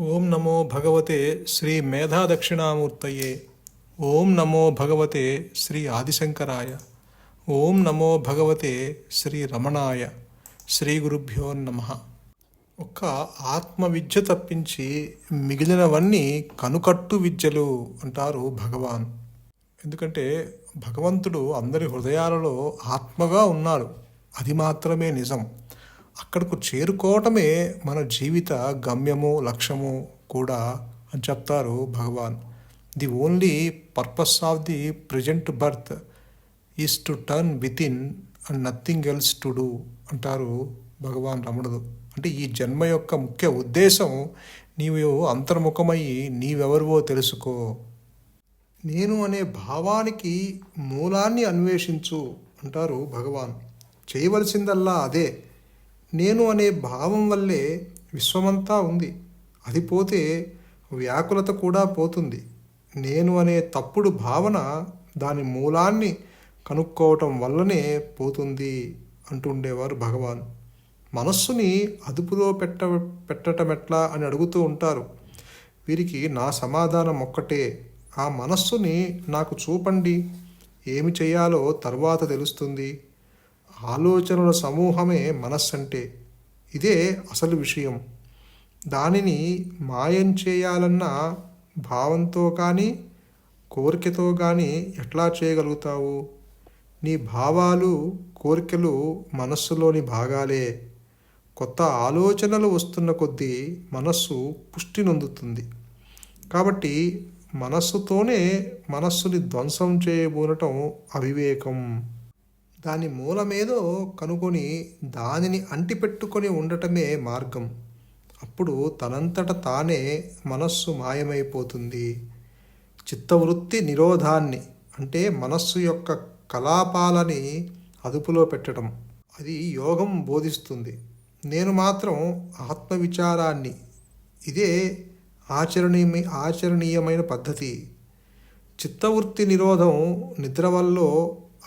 ఓం నమో భగవతే శ్రీ మేధా దక్షిణామూర్తయే ఓం నమో భగవతే శ్రీ ఆదిశంకరాయ. ఓం నమో భగవతే శ్రీ రమణాయ. శ్రీ గురుభ్యో నమ. ఒక్క ఆత్మ విద్య తప్పించి మిగిలినవన్నీ కనుకట్టు విద్యలు అంటారు భగవాన్. ఎందుకంటే భగవంతుడు అందరి హృదయాలలో ఆత్మగా ఉన్నాడు. అది మాత్రమే నిజం. అక్కడకు చేరుకోవటమే మన జీవిత గమ్యము లక్ష్యము కూడా అని చెప్తారు Bhagavan. The only purpose of the present birth is to turn within and nothing else to do అంటారు భగవాన్ రమణుడు. అంటే ఈ జన్మ యొక్క ముఖ్య ఉద్దేశం నీవు అంతర్ముఖమయ్యి నీవెవరివో తెలుసుకో. నేను అనే భావానికి మూలాన్ని అన్వేషించు అంటారు భగవాన్. చేయవలసిందల్లా అదే. నేను అనే భావం వల్లే విశ్వమంతా ఉంది. అది పోతే వ్యాకులత కూడా పోతుంది. నేను అనే తప్పుడు భావన దాని మూలాన్ని కనుక్కోవటం వల్లనే పోతుంది అంటుండేవారు భగవాన్. మనస్సుని అదుపులో పెట్ట పెట్టటం ఎట్లా అని అడుగుతూ ఉంటారు. వీరికి నా సమాధానం ఒక్కటే. ఆ మనస్సుని నాకు చూపండి. ఏమి చేయాలో తర్వాత తెలుస్తుంది. ఆలోచనల సమూహమే మనస్సు అంటే ఇదే అసలు విషయం. దానిని మాయం చేయాలన్న భావంతో కానీ కోరికతో కానీ ఎట్లా చేయగలుగుతావు? నీ భావాలు కోరికలు మనస్సులోని భాగాలే. కొత్త ఆలోచనలు వస్తున్న కొద్దీ మనస్సు పుష్టి నొందుతుంది. కాబట్టి మనస్సుతోనే మనస్సుని ధ్వంసం చేయబోనటం అవివేకం. దాని మూలమేదో కనుగొని దానిని అంటిపెట్టుకొని ఉండటమే మార్గం. అప్పుడు తనంతట తానే మనస్సు మాయమైపోతుంది. చిత్తవృత్తి నిరోధాన్ని అంటే మనస్సు యొక్క కలాపాలని అదుపులో పెట్టడం. అది యోగం బోధిస్తుంది. నేను మాత్రం ఆత్మవిచారాన్ని. ఇదే ఆచరణీయ ఆచరణీయమైన పద్ధతి. చిత్తవృత్తి నిరోధం నిద్ర వల్ల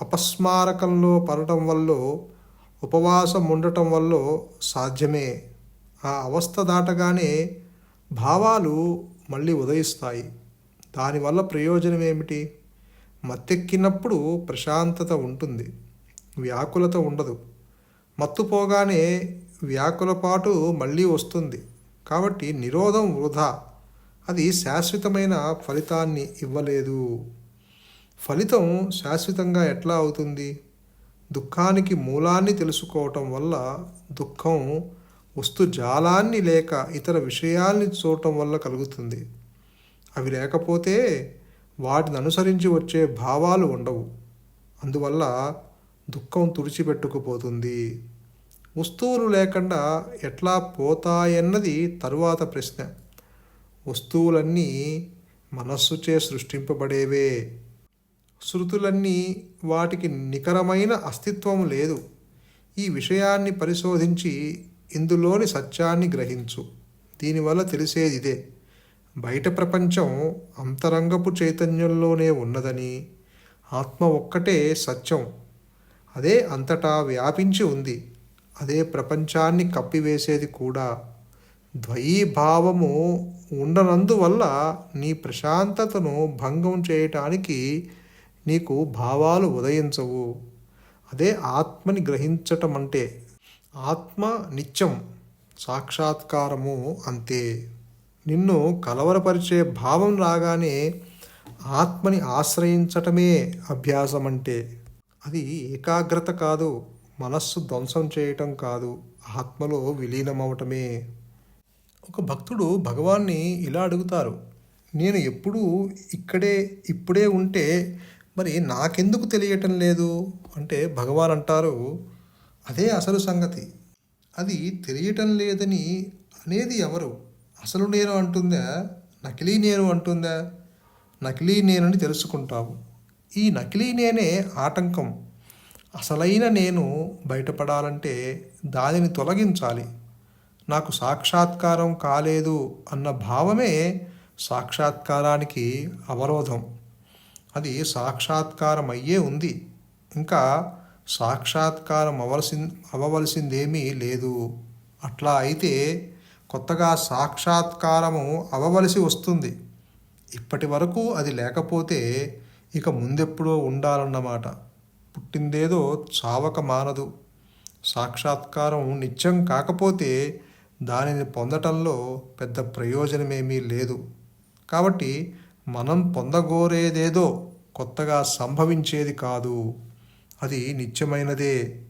అపస్మారకంలో పడటం వల్ల ఉపవాసం ఉండటం వల్ల సాధ్యమే. ఆ అవస్థ దాటగానే భావాలు మళ్ళీ ఉదయిస్తాయి. దానివల్ల ప్రయోజనం ఏమిటి మత్తెక్కినప్పుడు ప్రశాంతత ఉంటుంది. వ్యాకులత ఉండదు. మత్తుపోగానే వ్యాకులపాటు మళ్ళీ వస్తుంది. కాబట్టి నిరోధం వృధా. అది శాశ్వతమైన ఫలితాన్ని ఇవ్వలేదు. ఫలితం శాశ్వతంగా ఎట్లా అవుతుంది? దుఃఖానికి మూలాన్ని తెలుసుకోవటం వల్ల దుఃఖం వస్తు జాలాన్ని లేక ఇతర విషయాల్ని చూడటం వల్ల కలుగుతుంది. అవి లేకపోతే వాటిని అనుసరించి వచ్చే భావాలు ఉండవు. అందువల్ల దుఃఖం తుడిచిపెట్టుకుపోతుంది. వస్తువులు లేకుండా ఎట్లా పోతాయన్నది తరువాత ప్రశ్న. వస్తువులన్నీ మనస్సుచే సృష్టింపబడేవే. శృతులన్నీ వాటికి నికరమైన అస్తిత్వం లేదు. ఈ విషయాన్ని పరిశోధించి ఇందులోని సత్యాన్ని గ్రహించు. దీనివల్ల తెలిసేది ఇదే బయట ప్రపంచం అంతరంగపు చైతన్యంలోనే ఉన్నదని. ఆత్మ ఒక్కటే సత్యం. అదే అంతటా వ్యాపించి ఉంది. అదే ప్రపంచాన్ని కప్పివేసేది కూడా. ద్వయీభావము ఉండనందువల్ల నీ ప్రశాంతతను భంగం చేయటానికి నీకు భావాలు ఉదయించవు. అదే ఆత్మని గ్రహించటం అంటే ఆత్మ నిత్యం సాక్షాత్కారము అంతే. నిన్ను కలవరపరిచే భావం రాగానే ఆత్మని ఆశ్రయించటమే అభ్యాసం అంటే అది ఏకాగ్రత కాదు మనస్సు ధ్వంసం చేయటం కాదు ఆత్మలో విలీనమవటమే. ఒక భక్తుడు భగవాన్ని ఇలా అడుగుతారు నేను ఎప్పుడూ ఇక్కడే ఇప్పుడే ఉంటే మరి నాకెందుకు తెలియటం లేదు? అంటే భగవాన్ అంటారు అదే అసలు సంగతి. అది తెలియటం లేదని అనేది ఎవరు? అసలు నేను అంటుందా? నకిలీ నేను అంటుందా? నకిలీ నేనని తెలుసుకుంటావు. ఈ నకిలీ నేనే ఆటంకం. అసలైన నేను బయటపడాలంటే దానిని తొలగించాలి. నాకు సాక్షాత్కారం కాలేదు అన్న భావమే సాక్షాత్కారానికి అవరోధం. అది సాక్షాత్కారం అయ్యే ఉంది. ఇంకా సాక్షాత్కారం అవలసి అవ్వవలసిందేమీ లేదు. అట్లా అయితే కొత్తగా సాక్షాత్కారము అవ్వవలసి వస్తుంది. ఇప్పటి వరకు అది లేకపోతే ఇక ముందెప్పుడో ఉండాలన్నమాట. పుట్టిందేదో చావక మానదు. సాక్షాత్కారం నిత్యం కాకపోతే దానిని పొందటంలో పెద్ద ప్రయోజనమేమీ లేదు. కాబట్టి మనం పొందగోరేదేదో కొత్తగా సంభవించేది కాదు. అది నిత్యమైనదే.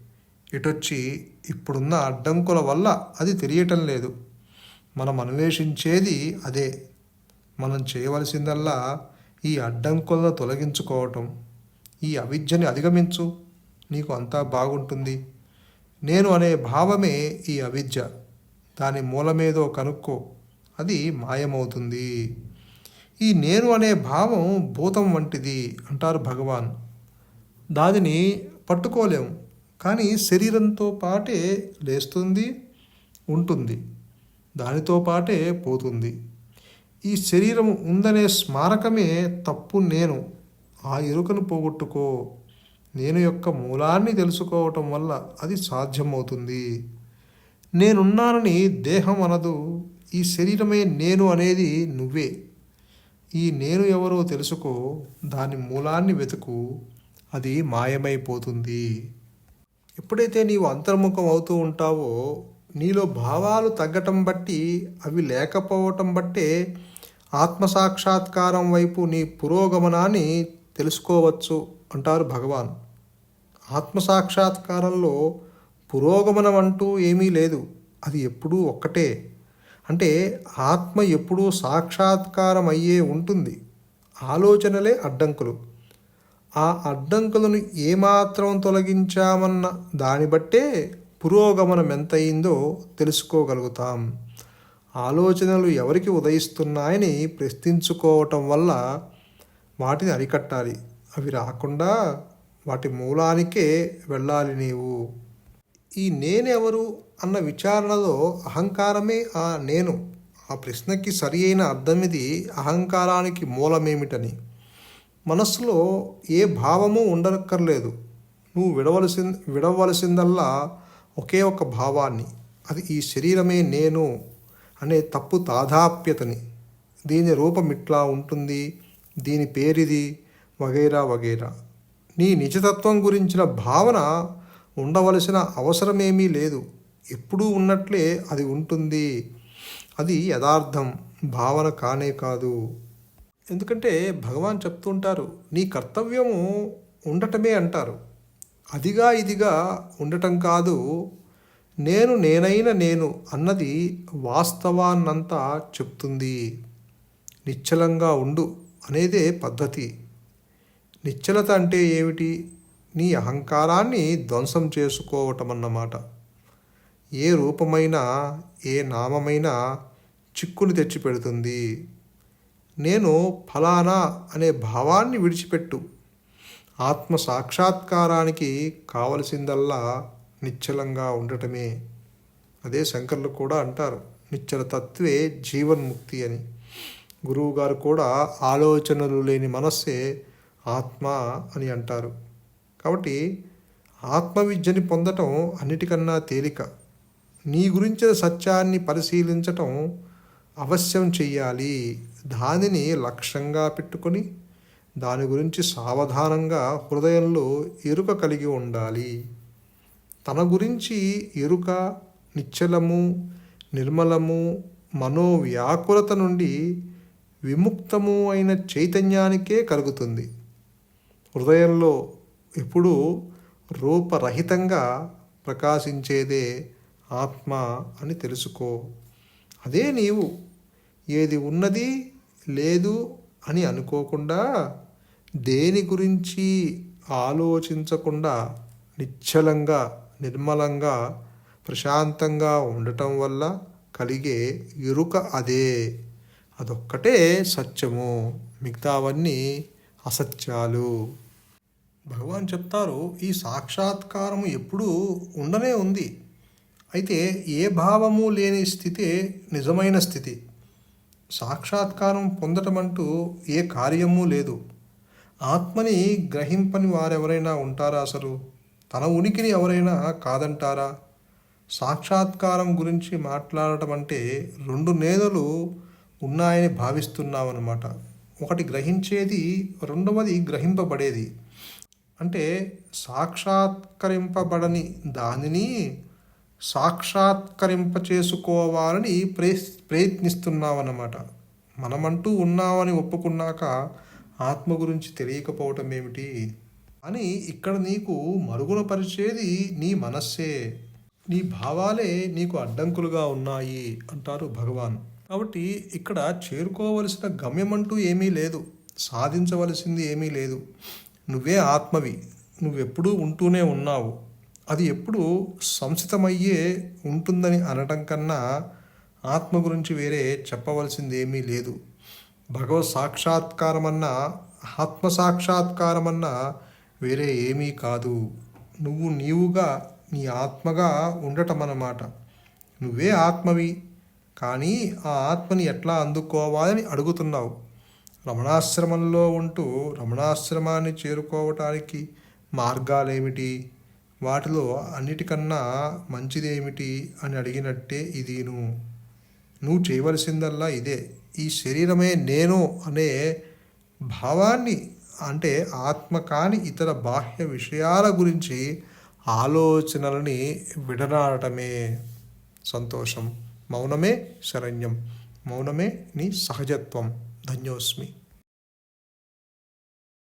ఇటొచ్చి ఇప్పుడున్న అడ్డంకుల వల్ల అది తెలియటం లేదు. మనం అన్వేషించేది అదే. మనం చేయవలసిందల్లా ఈ అడ్డంకులను తొలగించుకోవటం. ఈ అవిద్యని అధిగమించు. నీకు అంతా బాగుంటుంది. నేను అనే భావమే ఈ అవిద్య. దాని మూలమేదో కనుక్కో. అది మాయమవుతుంది. ఈ నేను అనే భావం భూతం వంటిది అంటారు భగవాన్. దానిని పట్టుకోలేము కానీ శరీరంతో పాటే లేస్తుంది ఉంటుంది. దానితో పాటే పోతుంది. ఈ శరీరం ఉందనే స్మారకమే తప్పు నేను. ఆ ఎరుకను పోగొట్టుకో. నేను యొక్క మూలాన్ని తెలుసుకోవటం వల్ల అది సాధ్యమవుతుంది. నేనున్నానని దేహం అనదు. ఈ శరీరమే నేను అనేది నువ్వే. ఈ నేను ఎవరో తెలుసుకో దాని మూలాన్ని వెతుకు అది మాయమైపోతుంది. ఎప్పుడైతే నీవు అంతర్ముఖం అవుతూ ఉంటావో నీలో భావాలు తగ్గటం బట్టి అవి లేకపోవటం బట్టే ఆత్మసాక్షాత్కారం వైపు నీ పురోగమనాన్ని తెలుసుకోవచ్చు అంటారు భగవాన్. ఆత్మసాక్షాత్కారంలో పురోగమనం అంటూ ఏమీ లేదు. అది ఎప్పుడూ ఒక్కటే. అంటే ఆత్మ ఎప్పుడూ సాక్షాత్కారం అయ్యే ఉంటుంది. ఆలోచనలే అడ్డంకులు. ఆ అడ్డంకులను ఏమాత్రం తొలగించామన్న దాన్ని బట్టే పురోగమనం ఎంతయిందో తెలుసుకోగలుగుతాం. ఆలోచనలు ఎవరికి ఉదయిస్తున్నాయని ప్రశ్నించుకోవటం వల్ల వాటిని అరికట్టాలి. అవి రాకుండా వాటి మూలానికే వెళ్ళాలి నీవు. ఈ నేనెవరు అన్న విచారణలో అహంకారమే ఆ నేను. ఆ ప్రశ్నకి సరి అయిన అర్థం ఇది అహంకారానికి మూలమేమిటని. మనస్సులో ఏ భావము ఉండక్కర్లేదు నువ్వు విడవలసి విడవలసిందల్లా ఒకే ఒక భావాన్ని. అది ఈ శరీరమే నేను అనే తప్పు తాదాప్యతని. దీని రూపం ఇట్లా ఉంటుంది. దీని పేరిది వగైరా వగైరా. నీ నిజతత్వం గురించిన భావన ఉండవలసిన అవసరమేమీ లేదు. ఎప్పుడూ ఉన్నట్లే అది ఉంటుంది. అది యథార్థం. భావన కానే కాదు. ఎందుకంటే భగవాన్ చెప్తుంటారు నీ కర్తవ్యము ఉండటమే అంటారు. అదిగా ఇదిగా ఉండటం కాదు. నేను నేనైన నేను అన్నది వాస్తవాన్నంతా చెప్తుంది. నిశ్చలంగా ఉండు అనేదే పద్ధతి. నిశ్చలత అంటే ఏమిటి? నీ అహంకారాన్ని ధ్వంసం చేసుకోవటం అన్నమాట ఏ రూపమైనా ఏ నామమైనా చిక్కును తెచ్చిపెడుతుంది. నేను ఫలానా అనే భావాన్ని విడిచిపెట్టు. ఆత్మ సాక్షాత్కారానికి కావలసిందల్లా నిశ్చలంగా ఉండటమే. అదే శంకర్లు కూడా అంటారు. నిశ్చల తత్వే జీవన్ముక్తి అని. గురువుగారు కూడా ఆలోచనలు లేని మనస్సే ఆత్మ అని అంటారు. కాబట్టి ఆత్మవిద్యని పొందటం అన్నిటికన్నా తేలిక. నీ గురించిన సత్యాన్ని పరిశీలించటం అవశ్యం చెయ్యాలి. దానిని లక్ష్యంగా పెట్టుకొని దాని గురించి సావధానంగా హృదయంలో ఎరుక కలిగి ఉండాలి. తన గురించి ఎరుక నిశ్చలము నిర్మలము మనోవ్యాకులత నుండి విముక్తము అయిన చైతన్యానికే కలుగుతుంది. హృదయంలో ఎప్పుడూ రూపరహితంగా ప్రకాశించేదే ఆత్మ అని తెలుసుకో. అదే నీవు ఏది ఉన్నది లేదు అని అనుకోకుండా దేని గురించి ఆలోచించకుండా నిశ్చలంగా నిర్మలంగా ప్రశాంతంగా ఉండటం వల్ల కలిగే ఎరుక అదే. అదొక్కటే సత్యము. మిగతావన్నీ అసత్యాలు. భగవాన్ చెప్తారు ఈ సాక్షాత్కారము ఎప్పుడూ ఉండనే ఉంది. అయితే ఏ భావము లేని స్థితే నిజమైన స్థితి. సాక్షాత్కారం పొందటం అంటూ ఏ కార్యము లేదు. ఆత్మని గ్రహింపని వారెవరైనా ఉంటారా అసలు? తన ఉనికిని ఎవరైనా కాదంటారా? సాక్షాత్కారం గురించి మాట్లాడటం అంటే రెండు నేదలు ఉన్నాయని భావిస్తున్నాం అన్నమాట ఒకటి గ్రహించేది రెండవది గ్రహింపబడేది. అంటే సాక్షాత్కరింపబడని దానిని సాక్షాత్కరింప చేసుకోవాలని ప్రయ ప్రయత్నిస్తున్నామన్నమాట మనమంటూ ఉన్నామని ఒప్పుకున్నాక ఆత్మ గురించి తెలియకపోవటం ఏమిటి? అని ఇక్కడ నీకు మరుగున పరిచేది నీ మనస్సే. నీ భావాలే నీకు అడ్డంకులుగా ఉన్నాయి అంటారు భగవాన్. కాబట్టి ఇక్కడ చేరుకోవలసిన గమ్యమంటూ ఏమీ లేదు. సాధించవలసింది ఏమీ లేదు. నువ్వే ఆత్మవి నువ్వెప్పుడూ ఉంటూనే ఉన్నావు. అది ఎప్పుడు సంసితమయ్యే ఉంటుందని అనటం కన్నా ఆత్మ గురించి వేరే చెప్పవలసింది ఏమీ లేదు. భగవత్ సాక్షాత్కారమన్నా ఆత్మ సాక్షాత్కారమన్నా వేరే ఏమీ కాదు. నువ్వు నీవుగా నీ ఆత్మగా ఉండటం అన్నమాట నువ్వే ఆత్మవి కానీ ఆ ఆత్మని ఎట్లా అందుకోవాలని అడుగుతున్నావు? రమణాశ్రమంలో ఉంటూ రమణాశ్రమాన్ని చేరుకోవటానికి మార్గాలేమిటి? వాటిలో అన్నిటికన్నా మంచిదేమిటి అని అడిగినట్టే ఇదిను. నువ్వు చేయవలసిందల్లా ఇదే. ఈ శరీరమే నేను అనే భావాన్ని అంటే ఆత్మ కాని ఇతర బాహ్య విషయాల గురించి ఆలోచనలని విడనాడటమే. సంతోషం. మౌనమే శరణ్యం. మౌనమే నీ సహజత్వం. ಧನ್ಯೋಸ್ಮಿ